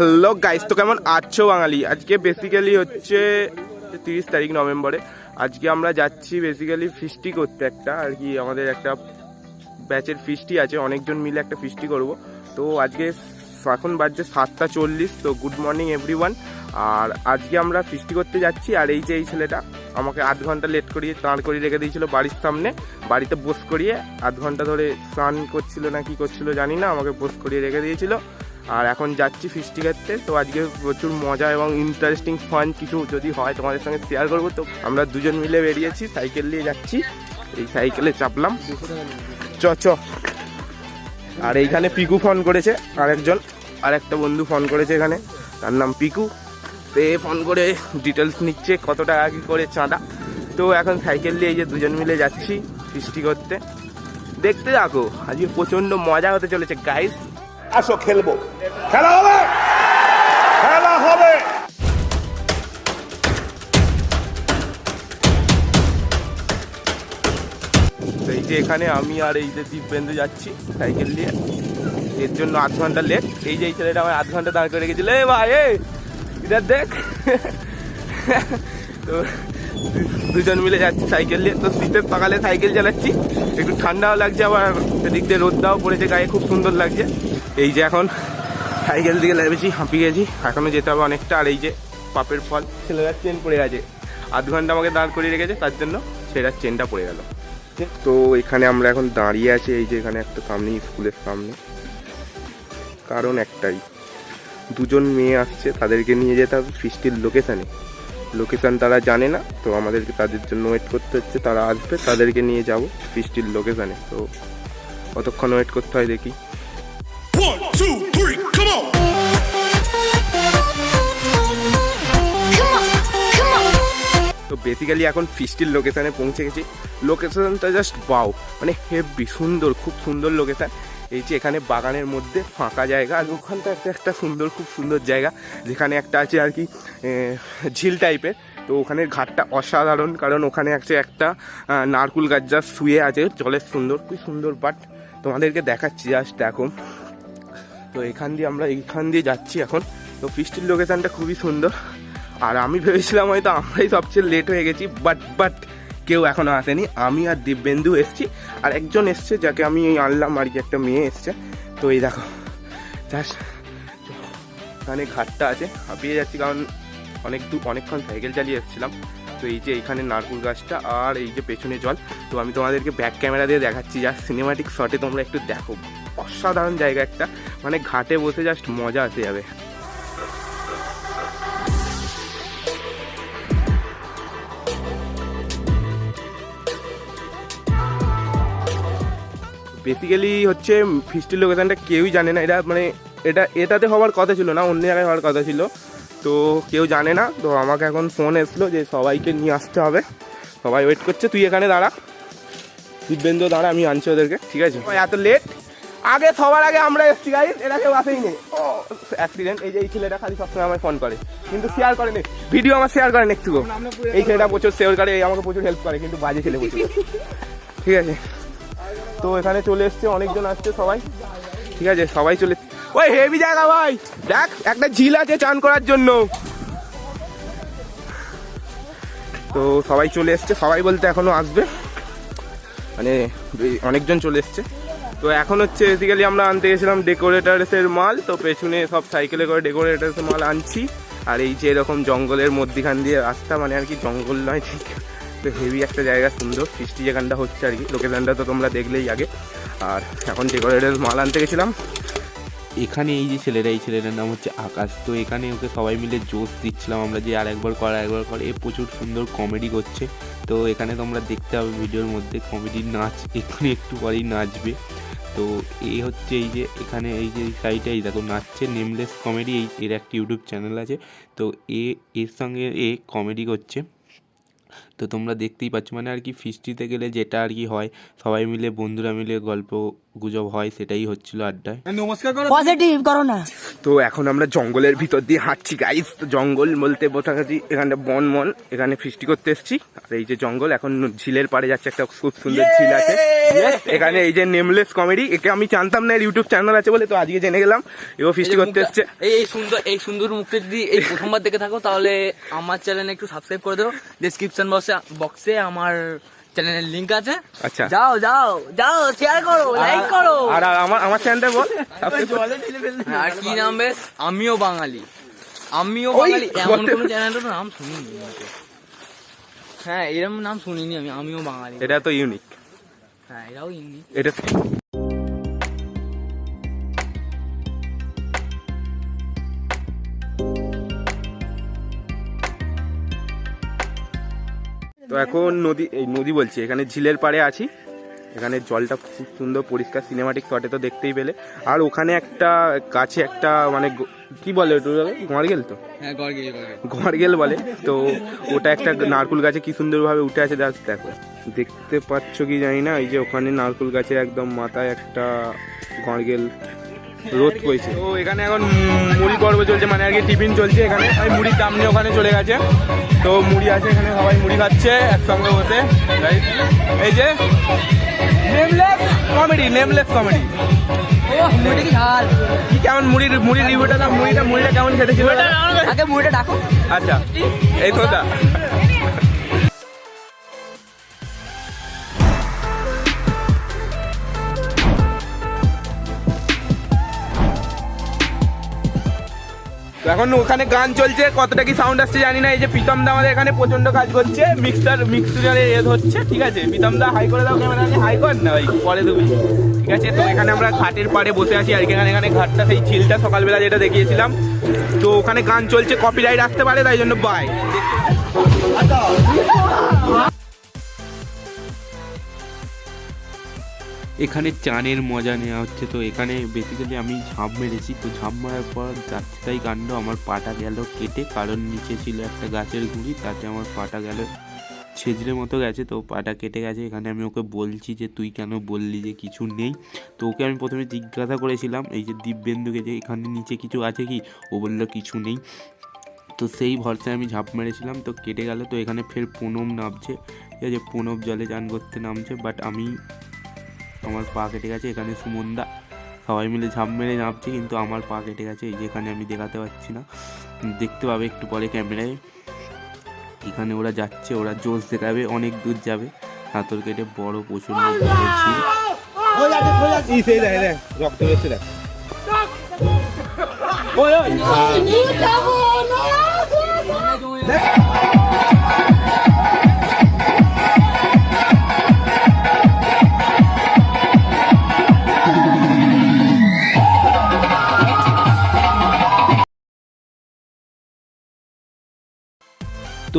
Hello guys তো কেমন আছো বাঙালি? আজকে বেসিক্যালি হচ্ছে তিরিশ তারিখ নভেম্বরে। আজকে আমরা যাচ্ছি বেসিক্যালি ফিস্টি করতে একটা, আর কি আমাদের একটা ব্যাচের ফিস্টি আছে। অনেকজন মিলে একটা ফিস্টি করব। তো আজকে এখন বাজছে সাতটা চল্লিশ, তো গুড মর্নিং এভরিওয়ান আর আজকে আমরা ফিস্টি করতে যাচ্ছি, আর এই যে এই ছেলেটা আমাকে আধ ঘণ্টা লেট করিয়ে দাঁড় করিয়ে রেখে দিয়েছিল বাড়ির সামনে। বাড়িতে বস করিয়ে আধ ঘণ্টা ধরে স্নান করছিল না কি করছিল জানি না, আমাকে বস করিয়ে রেখে দিয়েছিল। আর এখন যাচ্ছি ফিস্টি করতে তো আজকে প্রচুর মজা এবং ইন্টারেস্টিং ফান কিছু যদি হয় তোমাদের সঙ্গে শেয়ার করব, তো আমরা দুজন মিলে বেরিয়েছি সাইকেল নিয়ে যাচ্ছি। এই সাইকেলে চাপলাম। চ চ। আর এইখানে পিকু ফোন করেছে, আরেকজন আর একটা বন্ধু ফোন করেছে এখানে, তার নাম পিকু। সে ফোন করে ডিটেলস নিচ্ছে কত টাকা কি করে চাঁদা। তো এখন সাইকেল নিয়ে এই যে দুজন মিলে যাচ্ছি, ফিস্টি করতে। দেখতে থাকো, আজকে প্রচণ্ড মজা হতে চলেছে গাইস আসো খেলব। খেলা হবে? খেলা হবে। এই যে এখানে আমি আর এই যে দীপবেন্দু যাচ্ছি সাইকেল নিয়ে। এর জন্য আধ ঘণ্টা লেট এই যে এই ছেলেটা আমার আধ ঘণ্টা দাঁড় করে রেখেছিল। এ ভাই, এ, ইধার দেখ। তো দুজন মিলে যাচ্ছি সাইকেল নিয়ে। তো শীতের সকালে সাইকেল চালাচ্ছি। একটু ঠান্ডাও লাগছে, আবার এদিক দিয়ে রোদটাও পড়েছে, গায়ে খুব সুন্দর লাগছে। এই যে এখন সাইকেল দিকে লেগেছি হাঁপিয়ে গেছি। এখনও যেতে হবে অনেকটা, আর এই যে পাপের ফল, ছেলেরা চেন পড়ে গেছে। আধ ঘণ্টা আমাকে দাঁড় করিয়ে রেখেছে, তার জন্য সেটার চেনটা পড়ে গেল। তো এখানে আমরা এখন দাঁড়িয়ে আছি, এই যে এখানে একটা সামনে, স্কুলের সামনে। কারণ একটাই, দুজন মেয়ে আসছে, তাদেরকে নিয়ে যেতে হবে ফিস্টির লোকেশানে। লোকেশান তারা জানে না, তো আমাদেরকে তাদের জন্য ওয়েট করতে হচ্ছে, তারা আসবে, তাদেরকে নিয়ে যাব ফিস্টির লোকেশানে। তো কতক্ষণ ওয়েট করতে হয় দেখি। Two, three, come on! তো বেসিক্যালি এখন ফিস্টির লোকেশানে পৌঁছে গেছি। লোকেশানটা জাস্ট বাউ মানে হেভি সুন্দর খুব সুন্দর লোকেশান এই যে এখানে বাগানের মধ্যে ফাঁকা জায়গা আর ওখানটা একটা একটা সুন্দর খুব সুন্দর জায়গা যেখানে একটা আছে আর কি ঝিল টাইপের তো ওখানের ঘাটটা অসাধারণ কারণ ওখানে আছে একটা নারকুল গাছ যা শুয়ে আছে জলের সুন্দর খুব সুন্দর বাট তোমাদেরকে দেখাচ্ছি জাস্ট এখন। তো এখান দিয়ে আমরা এইখান দিয়ে যাচ্ছি এখন। তো ফিস্টির লোকেশানটা খুবই সুন্দর। আর আমি ভেবেছিলাম হয়তো আমরাই সবচেয়ে লেট হয়ে গেছি বাট বাট কেউ এখনও আসেনি। আমি আর দিব্যেন্দু এসছি, আর একজন এসছে যাকে আমি আনলাম আর কি, একটা মেয়ে এসছে। তো এই দেখো জাস্ট এখানে ঘাটটা আছে। হাঁপিয়ে যাচ্ছি কারণ অনেক দূর, অনেকক্ষণ সাইকেল চালিয়ে এসেছিলাম। তো এই যে এইখানে নারকুল গাছটা আর এই যে পেছনে জল। তো আমি তোমাদেরকে ব্যাক ক্যামেরা দিয়ে দেখাচ্ছি, যা সিনেমাটিক শটে তোমরা একটু দেখো। অসাধারণ জায়গা একটা। মানে ঘাটে বসে জাস্ট মজা আসে যাবে। বেসিক্যালি হচ্ছে ফিস্টির লোকেশানটা কেউই জানে না। এটা মানে এটা, এটাতে হওয়ার কথা ছিল না, অন্য জায়গায় হওয়ার কথা ছিল। তো কেউ জানে না। তো আমাকে এখন ফোন এসলো যে সবাইকে নিয়ে আসতে হবে। সবাই ওয়েট করছে, তুই এখানে দাঁড়া। দিব্যেন্দ্র দাঁড়া, আমি আনছি ওদেরকে, ঠিক আছে? এত লেট আগে, সবার আগে আমরা এসছি গাড়ি এটা কেউ আসেই নেই। ও অ্যাক্সিডেন্ট এই যে এই ছেলেটা খালি সবসময় আমায় ফোন করে। কিন্তু শেয়ার করে নে ভিডিও আমার শেয়ার করেন একটু এই ছেলেটা প্রচুর শেয়ার করে আমাকে প্রচুর হেল্প করে, কিন্তু বাজে ছেলে প্রচুর। ঠিক আছে? তো এখানে চলে এসছে, অনেকজন আসছে সবাই। ঠিক আছে? সবাই চলে ওই হেভি জায়গা ভাই। দেখ, একটা ঝিল আছে চান করার জন্য। তো সবাই চলে এসছে, সবাই বলতে এখনও আসবে। মানে অনেকজন চলে এসছে। তো এখন হচ্ছে বেসিক্যালি আমরা আনতে গেছিলাম ডেকোরেটার্সের মাল, তো পেছনে সব সাইকেলে করে ডেকোরেটার্সের মাল আনছি। আর এই যে এরকম জঙ্গলের মধ্যিখান দিয়ে রাস্তা মানে আর কি জঙ্গল নয়, ঠিক। তো হেভি একটা জায়গা, সুন্দর, সৃষ্টি যেখানটা হচ্ছে আর কি। লোকেশানটা তো তোমরা দেখলেই আগে। আর এখন ডেকোরেটার মাল আনতে গেছিলাম। এখানে এই যে ছেলেরা, এই ছেলেটার নাম হচ্ছে আকাশ। তো এখানে ওকে সবাই মিলে জোশ দিচ্ছিলাম আমরা যে আর একবার কর একবার কর। এ প্রচুর সুন্দর কমেডি করছে। তো এখানে তোমরা দেখতে হবে ভিডিওর মধ্যে। কমেডি নাচ এখানে একটু পরেই নাচবে। তো এই হচ্ছে এই যে এখানে এই যে সাইডে এই দেখো নাচছে নেমলেস কমেডি এই এর একটা ইউটিউব চ্যানেল আছে। তো এ, এর সঙ্গে এ কমেডি করছে। তো তোমরা দেখতেই পাচ্ছ মানে আর কি ফিস্টিতে গেলে যেটা আর কি হয় সবাই মিলে বন্ধুরা মিলে গল্প গুজব হয় সেটাই হচ্ছিল আড্ডায় পজিটিভ করো না। তো এখন আমরা জঙ্গলের ভিতর দিয়ে হাঁটছি গাইস তো জঙ্গল বলতে বোঝাকাছি এখানে বন মন এখানে ফিস্টি করতে এসেছি। আর এই যে জঙ্গল এখন ঝিলের পাড়ে যাচ্ছে একটা খুব সুন্দর ঝিল আছে। এখানে এই যে নেমলেস কমেডি একে আমি জানতাম না ইউটিউব চ্যানেল আছে বলে তো আজকে জেনে গেলাম। এও ফিস্টি করতে এসছে। এই এই সুন্দর এই সুন্দর মুখটা যদি এই প্রথমবার দেখে থাকো তাহলে আমার চ্যানেলে একটু সাবস্ক্রাইব করে দেবো। ডেসক্রিপশন বক্সে বক্সে আমার চ্যানেলের লিংক আছে। আচ্ছা। যাও যাও যাও শেয়ার করো লাইক করো। আর আমার আমার চ্যানেলটা বল। আর কি নাম বেশ আমিও বাঙালি। আমিও বাঙালি। এমন কোন চ্যানেলের নাম শুনিনি হ্যাঁ এরকম নাম শুনিনি আমি। আমিও বাঙালি। এটা তো ইউনিক হ্যাঁ এটাও ইংলিশ এটা তো এখন নদী এই নদী বলছি এখানে ঝিলের পাড়ে আছি। এখানে জলটা খুব সুন্দর পরিষ্কার সিনেমাটিক শটে তো দেখতেই পেলে। আর ওখানে একটা গাছে একটা মানে কি বলে গড়গেল তো? হ্যাঁ গড়গিরি বলে। তো ওটা একটা নারকুল গাছে কি সুন্দরভাবে উঠে আছে দেখ দেখো। দেখতে পাচ্ছ কি জানি না এই যে ওখানে নারকুল গাছের একদম মাথায় একটা ঘরগেল রোদ পড়েছে তো এখানে এখন মুড়ি পর্ব চলছে মানে আর কি টিফিন চলছে এখানে। ওই মুড়ির দাম নিয়ে ওখানে চলে গেছে। তো মুড়ি আছে এখানে সবাই মুড়ি খাচ্ছে একসঙ্গে বসে। এই যে নেমলেস কমেডি নেমলেস কমেডি কেমন মুড়ির মুড়ির রিভিউটা মুড়িটা মুড়িটা কেমন খেতে ছিল? আগে মুড়িটা ডাকো। আচ্ছা এই তো এখন ওখানে গান চলছে, কতটা কি সাউন্ড আসছে জানি না, এই যে প্রীতম দা আমাদের এখানে প্রচণ্ড কাজ করছে মিক্সার মিক্সারে এ হচ্ছে, ঠিক আছে? প্রীতম দা হাই করে দাও ক্যামেরা হাই কর না ভাই পরে তুমি, ঠিক আছে? তো এখানে আমরা ঘাটের পাড়ে বসে আছি, আর এখানে এখানে ঘাটটা সেই ঝিলটা সকালবেলা যেটা দেখিয়েছিলাম। তো ওখানে গান চলছে কপিরাইট আসতে পারে, তাই জন্য বাই এখানে চানের মজা নেওয়া হচ্ছে। তো এখানে বেসিক্যালি আমি ঝাঁপ মেরেছি। তো ঝাঁপ মারার পর তাই কাণ্ড, আমার পাটা গেল কেটে, কারণ নিচে ছিল একটা গাছের গুঁড়ি, তাতে আমার পাটা গেল ছেজড়ে মতো গেছে। তো পাটা কেটে গেছে। এখানে আমি ওকে বলছি যে, তুই কেন বললি যে কিছু নেই? তো ওকে আমি প্রথমে জিজ্ঞাসা করেছিলাম, এই যে দিব্যেন্দুকে যে, এখানে নিচে কিছু আছে কি? ও বলল, কিছু নেই। তো সেই ভরসায় আমি ঝাঁপ মেরেছিলাম। তো কেটে গেল। তো এখানে ফের পুনম নামছে। ঠিক আছে, পুনম জলে চান করতে নামছে। বাট আমি আমার পা কেটে গেছে এখানে সুমনদা। সবাই মিলে ঝাঁপ মেরে নামছে কিন্তু আমার পা কেটে গেছে এই যে এখানে আমি দেখাতে পাচ্ছি না। দেখতে পাবে একটু পরে ক্যামেরায়। এখানে ওরা যাচ্ছে ওরা জোশ দেখাবে অনেক দূর যাবে। হাতর কেটে বড় রক্ত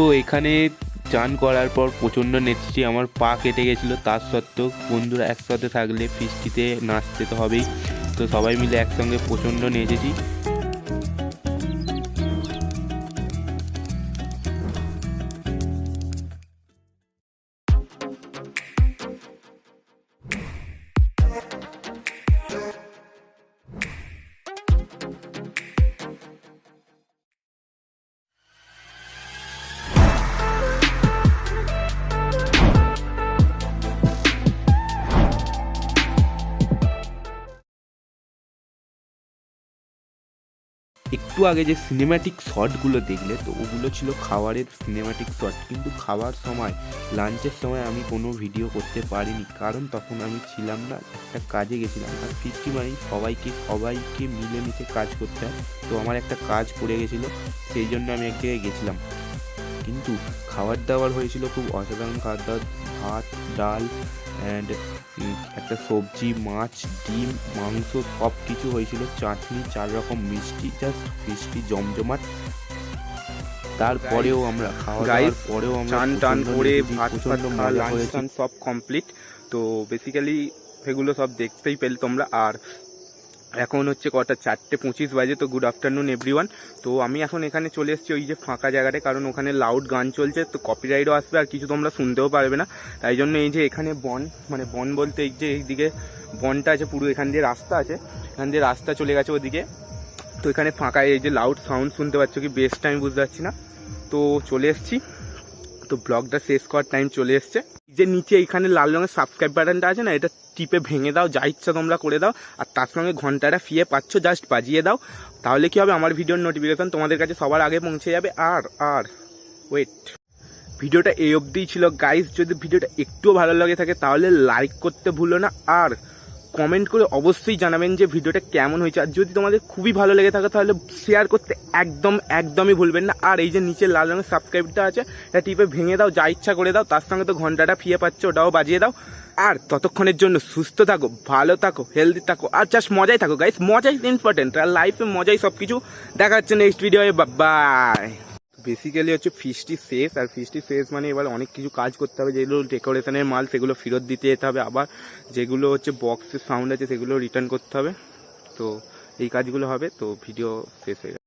তো এখানে চান করার পর প্রচণ্ড নেচছি, আমার পা কেটে গেছিল। তার সত্ত্বেও বন্ধুরা একসাথে থাকলে ফিস্টিতে নাচতে তো হবেই। তো সবাই মিলে একসঙ্গে প্রচণ্ড নেচেছি। একটু আগে যে সিনেম্যাটিক শটগুলো দেখলে তো ওগুলো ছিল খাবারের সিনেম্যাটিক শট কিন্তু খাওয়ার সময় লাঞ্চের সময় আমি কোনো ভিডিও করতে পারিনি। কারণ তখন আমি ছিলাম না, একটা কাজে গেছিলাম। আর ফিফটি মানে সবাইকে সবাইকে মিলেমিশে কাজ করতে হয়। তো আমার একটা কাজ পড়ে গেছিল, সেই জন্য আমি এক জায়গায় গেছিলাম। কিন্তু খাবার দাবার হয়েছিল খুব অসাধারণ খাবার দাবার, ভাত, ডাল অ্যান্ড একটা সবজি মাছ ডিম মাংস সব কিছু হয়েছিল। চাটনি চার রকম মিষ্টি জাস্ট মিষ্টি জমজমাট। তারপরেও আমরা খাওয়া দাওয়ার পরেও আমরা টান করে ভাত ফাত খাওয়া লাঞ্চ সব কমপ্লিট তো বেসিক্যালি সেগুলো সব দেখতেই পেলে তোমরা। আর এখন হচ্ছে কটা চারটে পঁচিশ বাজে, তো গুড আফটারনুন এভরিওয়ান তো আমি এখন এখানে চলে এসেছি ওই যে ফাঁকা জায়গাটায় কারণ ওখানে লাউড গান চলছে, তো কপিরাইটও আসবে আর কিছু তোমরা শুনতেও পারবে না। তাই জন্য এই যে এখানে বন মানে বন বলতে এই যে এইদিকে বনটা আছে, পুরো এখান দিয়ে রাস্তা আছে, এখান দিয়ে রাস্তা চলে গেছে ওদিকে। তো এখানে ফাঁকা এই যে লাউড সাউন্ড শুনতে পাচ্ছ কি বেস্ট আমি বুঝতে পারছি না। তো চলে এসেছি। তো ব্লগটা শেষ করার টাইম চলে এসছে। যে নিচে এখানে লাল রঙের সাবস্ক্রাইব বাটনটা আছে না, এটা টিপে ভেঙে দাও, যা ইচ্ছা তোমরা করে দাও, আর তার সঙ্গে ঘন্টাটা ফিয়ে পাচ্ছ জাস্ট বাজিয়ে দাও। তাহলে কি হবে? আমার ভিডিওর নোটিফিকেশান তোমাদের কাছে সবার আগে পৌঁছে যাবে। আর আর ওয়েট ভিডিওটা এই অবধিই ছিল। গাইস যদি ভিডিওটা একটুও ভালো লাগে থাকে, তাহলে লাইক করতে ভুলো না। আর কমেন্ট করে অবশ্যই জানাবেন যে ভিডিওটা কেমন হয়েছে। আর যদি তোমাদের খুবই ভালো লেগে থাকে, তাহলে শেয়ার করতে একদম, একদমই ভুলবেন না। আর এই যে নিচে লাল রঙের সাবস্ক্রাইবটা আছে, এটা টিপে ভেঙে দাও, যা ইচ্ছা করে দাও, তার সঙ্গে তো ঘন্টাটা ফিয়ে পাচ্ছ, ওটাও বাজিয়ে দাও। আর ততক্ষণের জন্য সুস্থ থাকো, ভালো থাকো হেলদি থাকো, আর জাস্ট মজাই থাকো গাইস মজাই ইম্পর্টেন্ট আর লাইফে মজাই সব কিছু দেখা হচ্ছে নেক্সট ভিডিও বাই বেসিক্যালি হচ্ছে ফিস্টি শেষ, আর ফিস্টি শেষ মানে এবার অনেক কিছু কাজ করতে হবে, যেগুলো ডেকোরেশনের মাল সেগুলো ফেরত দিতে যেতে হবে, আবার যেগুলো হচ্ছে বক্সের সাউন্ড আছে সেগুলো রিটার্ন করতে হবে। তো এই কাজগুলো হবে, তো ভিডিও শেষ হয়ে গেছে।